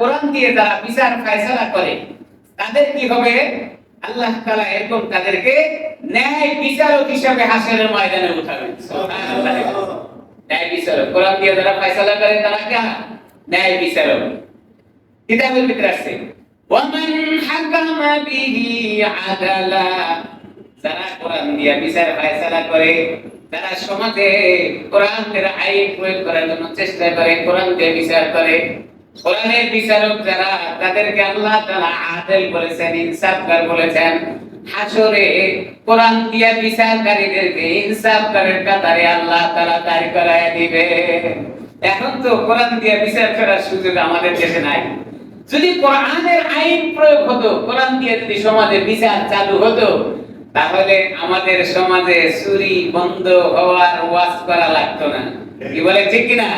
কোরআন দিয়ে যারা বিচার ফায়সালা করে, তাদের কি হবে? আল্লাহ তাআলা এরকম তাদেরকে ন্যায় বিচারক হিসাবে হাসরের ময়দানে উঠাবেন। ন্যায় বিচারক। কোরআন দিয়ে ফায়সালা করে, তারা কে? ন্যায় বিচারক। কিতাবের ভিতরে আসছে যারা কোরআন দিয়ে বিচার ফায়সালা করে, যারা সমাজে কোরআনের আইন প্রয়োগ করার জন্য চেষ্টা করে, কোরআন দিয়ে বিচার করে কোরআনের বিচারক যারা, তাদেরকে আল্লাহ আদেল বলেছেন ইনসাফকার বলেছেন। হাসরে কোরআন দিয়া বিচারকারীদেরকে ইনসাফকারের কাতারে আল্লাহ করায় দিবে। এখন তো কোরআন দিয়ে বিচার করার সুযোগ আমাদের দেশে নাই। যদি কোরআনের আইন প্রয়োগ হতো, কোরআন দিয়ে যদি সমাজে বিচার চালু হতো, তাহলে আমাদের সমাজে চুরি, বন্ধ হওয়ার ওয়াজ করা লাগতো না। কি বলে ঠিক কিনা?